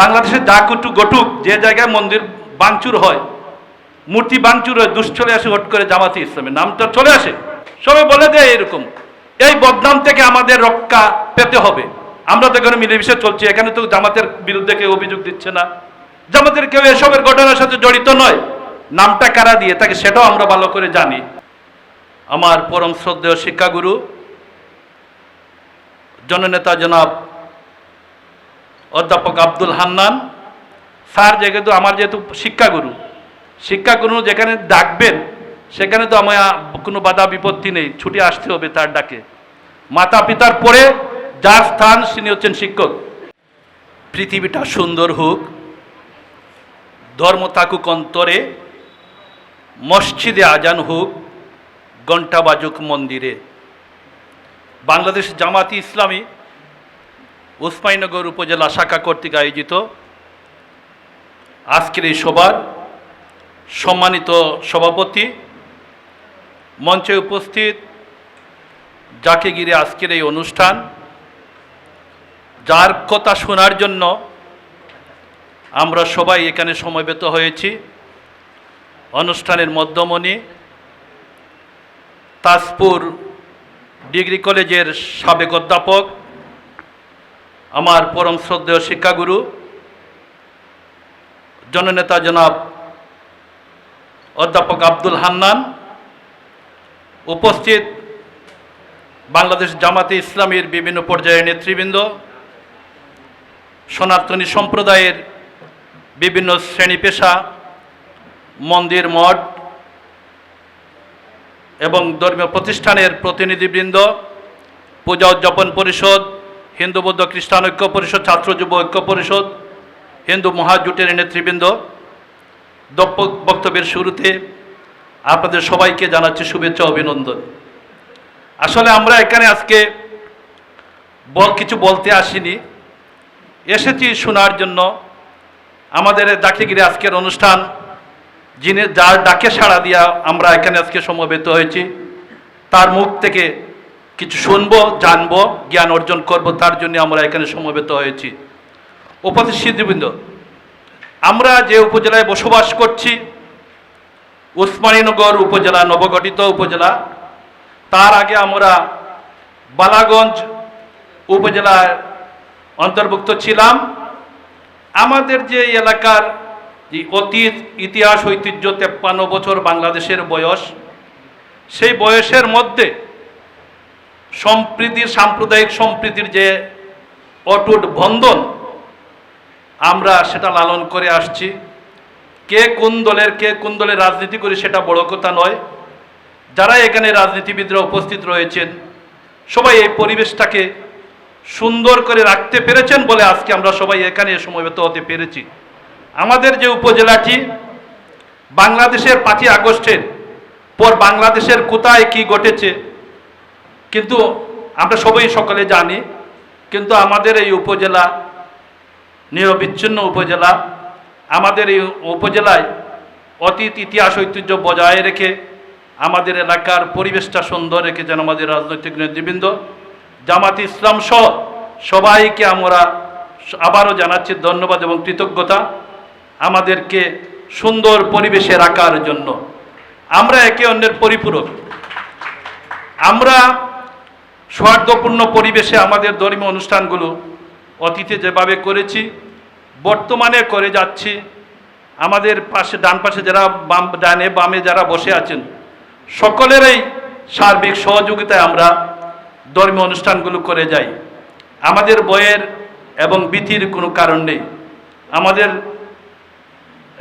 বাংলাদেশে যা কুটু গটুক যে জায়গায় মন্দির বাংচুর হয়, মূর্তি বাংচুর হয়, দুষ চলে আসে হট করে জামাতি ইসলামের নামটা চলে আসে। সবাই বলে দেয় এরকম এই বদনাম থেকে আমাদের রক্ষা পেতে হবে। আমরা তো এখানে মিলেমিশে চলছি, এখানে তো জামাতের বিরুদ্ধে কেউ অভিযোগ দিচ্ছে না। জামাতের কেউ এসবের ঘটনার সাথে জড়িত নয়। নামটা কারা দিয়ে, তাকে সেটাও আমরা ভালো করে জানি। আমার পরম শ্রদ্ধেয় শিক্ষাগুরু, জননেতা জনাব অধ্যাপক আব্দুল হান্নান। স্যার যেহেতু আমার যেহেতু শিক্ষাগুরু শিক্ষাগুরু যেখানে ডাকবেন, সেখানে তো আমার কোনো বাধা বিপত্তি নেই, ছুটে আসতে হবে তার ডাকে। মাতা পিতার পরে যার স্থান তিনি হচ্ছেন শিক্ষক। পৃথিবীটা সুন্দর হোক, ধর্ম থাকুক অন্তরে, মসজিদে আজান হোক, ঘণ্টা বাজুক মন্দিরে। বাংলাদেশ জামাতি ইসলামী উসমাইনগর উপজেলা শাখা কর্তৃক আয়োজিত আজকের এই সভার সম্মানিত সভাপতি মঞ্চে উপস্থিত যাকে ঘিরে আজকের এই অনুষ্ঠান, যার কথা শোনার জন্য আমরা সবাই এখানে সমবেত হয়েছি। অনুষ্ঠানের মধ্যমণি তাজপুর ডিগ্রি কলেজের সাবেক অধ্যাপক আমার পরম শ্রদ্ধেয় শিক্ষাগুরু, জননেতা জনাব অধ্যাপক আব্দুল হান্নান, উপস্থিত বাংলাদেশ জামাতে ইসলামীর বিভিন্ন পর্যায়ের নেতৃবৃন্দ, সনাতনী সম্প্রদায়ের বিভিন্ন শ্রেণি পেশা, মন্দির, মঠ এবং ধর্মীয় প্রতিষ্ঠানের প্রতিনিধিবৃন্দ, পূজা উদযাপন পরিষদ হিন্দু বৌদ্ধ খ্রিস্টান ঐক্য পরিষদ, ছাত্র যুব ঐক্য পরিষদ, হিন্দু মহাজোটের নেতৃবৃন্দ বক্তব্যের শুরুতে আপনাদের সবাইকে জানাচ্ছি শুভেচ্ছা অভিনন্দন। আসলে আমরা এখানে আজকে বল কিছু বলতে আসিনি। এসেছি শোনার জন্য। আমাদের ডাকিগিরি আজকের অনুষ্ঠান, যিনি যার ডাকে সাড়া দিয়া আমরা এখানে আজকে সমবেত হয়েছি, তার মুখ থেকে কিছু শুনব, জানব, জ্ঞান অর্জন করব, তার জন্য আমরা এখানে সমবেত হয়েছি। উপস্থিতবৃন্দ আমরা যে উপজেলায় বসবাস করছি, উসমানীনগর উপজেলা, নবগঠিত উপজেলা, তার আগে আমরা বালাগঞ্জ উপজেলার অন্তর্ভুক্ত ছিলাম। আমাদের যে এলাকার যে অতীত, ইতিহাস, ঐতিহ্য, তেপ্পান্ন বছর বাংলাদেশের বয়স, সেই বয়সের মধ্যে সম্প্রীতির সাম্প্রদায়িক সম্প্রীতির যে অটুট বন্ধন, আমরা সেটা লালন করে আসছি। কে কোন দলের, কে কোন দলের রাজনীতি করি সেটা বড় কথা নয়। যারা এখানে রাজনীতিবিদরা উপস্থিত রয়েছেন, সবাই এই পরিবেশটাকে সুন্দর করে রাখতে পেরেছেন বলে আজকে আমরা সবাই এখানে সমবেত হতে পেরেছি। আমাদের যে উপজেলাটি, বাংলাদেশের পাঁচই আগস্টের পর বাংলাদেশের কোথায় কি ঘটেছে কিন্তু আমরা সবাই সকলে জানি, কিন্তু আমাদের এই উপজেলা, নিরবিচ্ছিন্ন উপজেলা, আমাদের এই উপজেলায় অতীত ইতিহাস ঐতিহ্য বজায় রেখে আমাদের এলাকার পরিবেশটা সুন্দর রেখেছেন আমাদের রাজনৈতিক নেতৃবৃন্দ, জামাত ইসলাম সহ সবাইকে আমরা আবারও জানাচ্ছি ধন্যবাদ এবং কৃতজ্ঞতা আমাদেরকে সুন্দর পরিবেশে রাখার জন্য। আমরা একে অন্যের পরিপূরক। আমরা সৌহার্দ্যপূর্ণ পরিবেশে আমাদের ধর্মীয় অনুষ্ঠানগুলো অতীতে যেভাবে করেছি, বর্তমানে করে যাচ্ছি। আমাদের পাশে, ডান পাশে যারা বাম, ডানে বামে যারা বসে আছেন, সকলেরই সার্বিক সহযোগিতায় আমরা ধর্মীয় অনুষ্ঠানগুলো করে যাই। আমাদের বইয়ের এবং বিধির কোনো কারণ নেই। আমাদের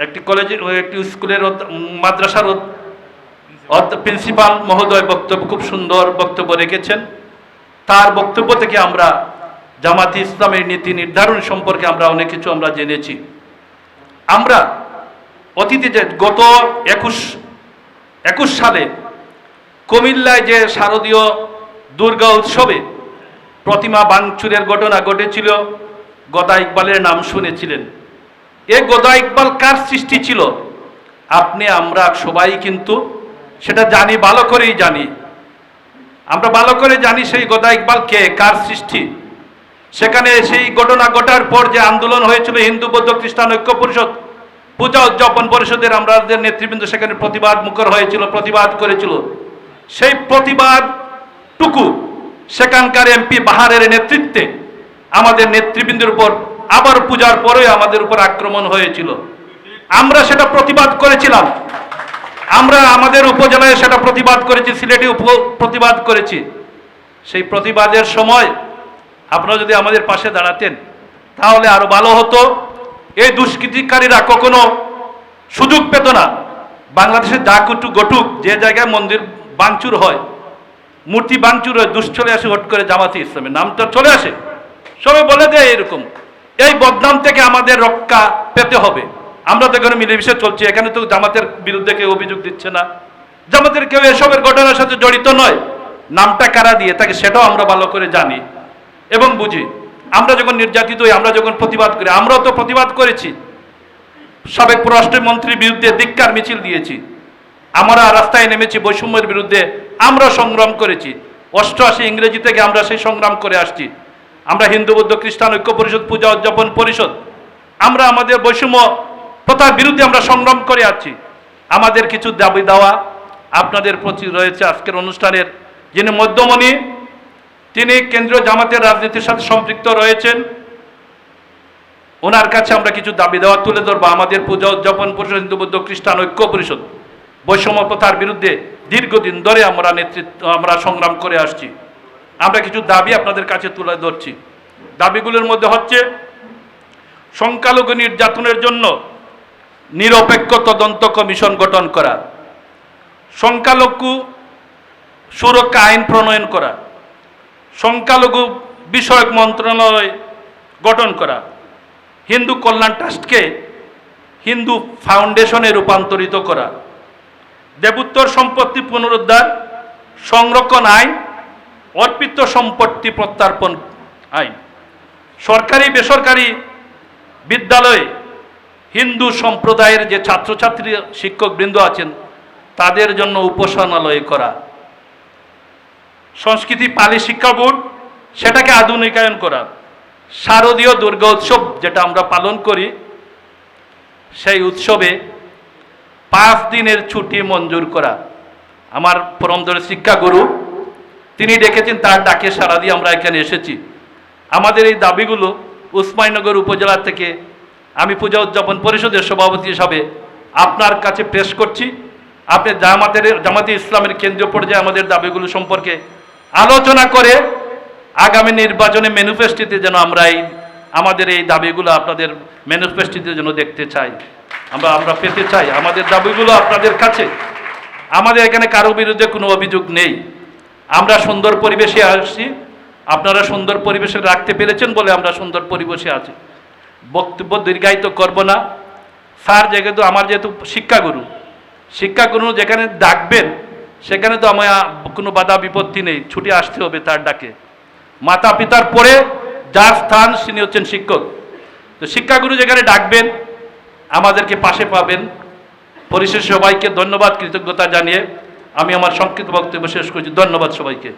একটি কলেজের একটি স্কুলের মাদ্রাসার প্রিন্সিপাল মহোদয় বক্তব্য, খুব সুন্দর বক্তব্য রেখেছেন। তার বক্তব্য থেকে আমরা জামাতি ইসলামের নীতি নির্ধারণ সম্পর্কে আমরা অনেক কিছু আমরা জেনেছি। আমরা অতীতে যে গত একুশ একুশ সালে কুমিল্লায় যে শারদীয় দুর্গা উৎসবে প্রতিমা বাংচুরের ঘটনা ঘটেছিল, গদা ইকবালের নাম শুনেছিলেন। এ গদা ইকবাল কার সৃষ্টি ছিল? আপনি, আমরা সবাই কিন্তু সেটা জানি, ভালো করেই জানি। আমরা ভালো করে জানি সেই গদা ইকবাল কে, কার সৃষ্টি। সেখানে সেই ঘটনা ঘটার পর যে আন্দোলন হয়েছিল হিন্দু, বৌদ্ধ, খ্রিস্টান, ঐক্য পরিষদ, পূজা উদযাপন পরিষদের আমাদের নেতৃবৃন্দ সেখানে প্রতিবাদ মুখর হয়েছিল, প্রতিবাদ করেছিল। সেই প্রতিবাদটুকু সেখানকার এমপি বাহারের নেতৃত্বে আমাদের নেতৃবৃন্দের উপর আবার পূজার পরে আমাদের উপর আক্রমণ হয়েছিল। আমরা সেটা প্রতিবাদ করেছিলাম। আমরা আমাদের উপজেলায় সেটা প্রতিবাদ করেছি, সিলেটে প্রতিবাদ করেছি। সেই প্রতিবাদের সময় আপনারা যদি আমাদের পাশে দাঁড়াতেন, তাহলে আরও ভালো হতো। এই দুষ্কৃতিকারীরা কখনো সুযোগ পেত না। বাংলাদেশে যা কুটু গটুক, যে জায়গায় মন্দির বাংচুর হয়, মূর্তি বাংচুর হয়, দুষ চলে আসে, হট করে জামাতি ইসলামের নামটা চলে আসে। সবাই বলে দেয় এরকম। এই বদনাম থেকে আমাদের রক্ষা পেতে হবে। আমরা তো এখানে মিলেমিশে চলছি, এখানে তো জামাতের বিরুদ্ধে কেউ অভিযোগ দিচ্ছে না। জামাতের কেউ এসবের ঘটনার সাথে জড়িত নয়। নামটা কারা দিয়ে, তাকে সেটাও আমরা ভালো করে জানি এবং বুঝি। আমরা যখন নির্যাতিত হই, আমরা যখন প্রতিবাদ করি, আমরাও তো প্রতিবাদ করেছি। সাবেক পররাষ্ট্রমন্ত্রীর বিরুদ্ধে ধিক্কার মিছিল দিয়েছি। আমরা রাস্তায় নেমেছি বৈষম্যের বিরুদ্ধে আমরা সংগ্রাম করেছি। অষ্টআশি ইংরেজি থেকে আমরা সেই সংগ্রাম করে আসছি। আমরা হিন্দু, বৌদ্ধ, খ্রিস্টান, ঐক্য পরিষদ, পূজা, উদযাপন, পরিষদ। আমরা আমাদের বৈষম্য প্রথার বিরুদ্ধে আমরা সংগ্রাম করে আছি আমাদের কিছু দাবি দেওয়া আপনাদের প্রতি রয়েছে আজকের অনুষ্ঠানের। যিনি মধ্যমণি, তিনি কেন্দ্রীয় জামাতের রাজনীতির সাথে সম্পৃক্ত রয়েছেন। ওনার কাছে আমরা কিছু দাবি দেওয়া তুলে ধরবো। আমাদের পূজা উদযাপন পরিষদ হিন্দু বৌদ্ধ খ্রিস্টান ঐক্য পরিষদ। বৈষম্য প্রথার বিরুদ্ধে দীর্ঘদিন ধরে আমরা নেতৃত্ব, আমরা সংগ্রাম করে আসছি। আমরা কিছু দাবি আপনাদের কাছে তুলে ধরছি। দাবিগুলোর মধ্যে হচ্ছে, সংখ্যালঘু নির্যাতনের জন্য নিরপেক্ষ তদন্ত কমিশন গঠন করা, সংখ্যালঘু সুরক্ষা আইন প্রণয়ন করা, সংখ্যালঘু বিষয়ক মন্ত্রণালয় গঠন করা, হিন্দু কল্যাণ ট্রাস্টকে হিন্দু ফাউন্ডেশনে রূপান্তরিত করা, দেবোত্তর সম্পত্তি পুনরুদ্ধার, সংরক্ষণ আইন, অর্পিত সম্পত্তি প্রত্যার্পণ আইন সরকারি বেসরকারি বিদ্যালয়ে হিন্দু সম্প্রদায়ের যে ছাত্রছাত্রী শিক্ষকবৃন্দ আছেন, তাদের জন্য উপাসনালয় করা। সংস্কৃতি পালি শিক্ষা বোর্ড, সেটাকে আধুনিকায়ন করা। শারদীয় দুর্গা উৎসব যেটা আমরা পালন করি, সেই উৎসবে পাঁচ দিনের ছুটি মঞ্জুর করা। আমার পরমদরের শিক্ষাগুরু তিনি ডেকেছেন তার ডাকে সারা দিয়ে আমরা এখানে এসেছি। আমাদের এই দাবিগুলো উসমাইনগর উপজেলা থেকে আমি পূজা উদযাপন পরিষদের সভাপতি হিসাবে আপনার কাছে পেশ করছি। আপনি জামাতের, জামাতে ইসলামের কেন্দ্রীয় পর্যায়ে আমাদের দাবিগুলো সম্পর্কে আলোচনা করে আগামী নির্বাচনে ম্যানিফেস্টোতে যেন আমরা এই, আমাদের এই দাবিগুলো আপনাদের ম্যানিফেস্টোতে যেন দেখতে চাই। আমরা আমরা পেতে চাই। আমাদের দাবিগুলো আপনাদের কাছে। আমাদের এখানে কারও বিরুদ্ধে কোনো অভিযোগ নেই। আমরা সুন্দর পরিবেশে আসছি। আপনারা সুন্দর পরিবেশে রাখতে পেরেছেন বলে আমরা সুন্দর পরিবেশে আছি। বক্তব্য দীর্ঘায়িত করব না। স্যার যেহেতু আমার যেহেতু শিক্ষাগুরু শিক্ষাগুরু যেখানে ডাকবেন, সেখানে তো আমার কোনো বাধা বিপত্তি নেই, ছুটি আসতে হবে তার ডাকে। মাতা পিতার পরে যার স্থান তিনি হচ্ছেন শিক্ষক। তো শিক্ষাগুরু যেখানে ডাকবেন, আমাদেরকে পাশে পাবেন। পরিশেষে সবাইকে ধন্যবাদ, কৃতজ্ঞতা জানিয়ে আমি আমার সংক্ষিপ্ত বক্তব্য শেষ করছি। ধন্যবাদ সবাইকে।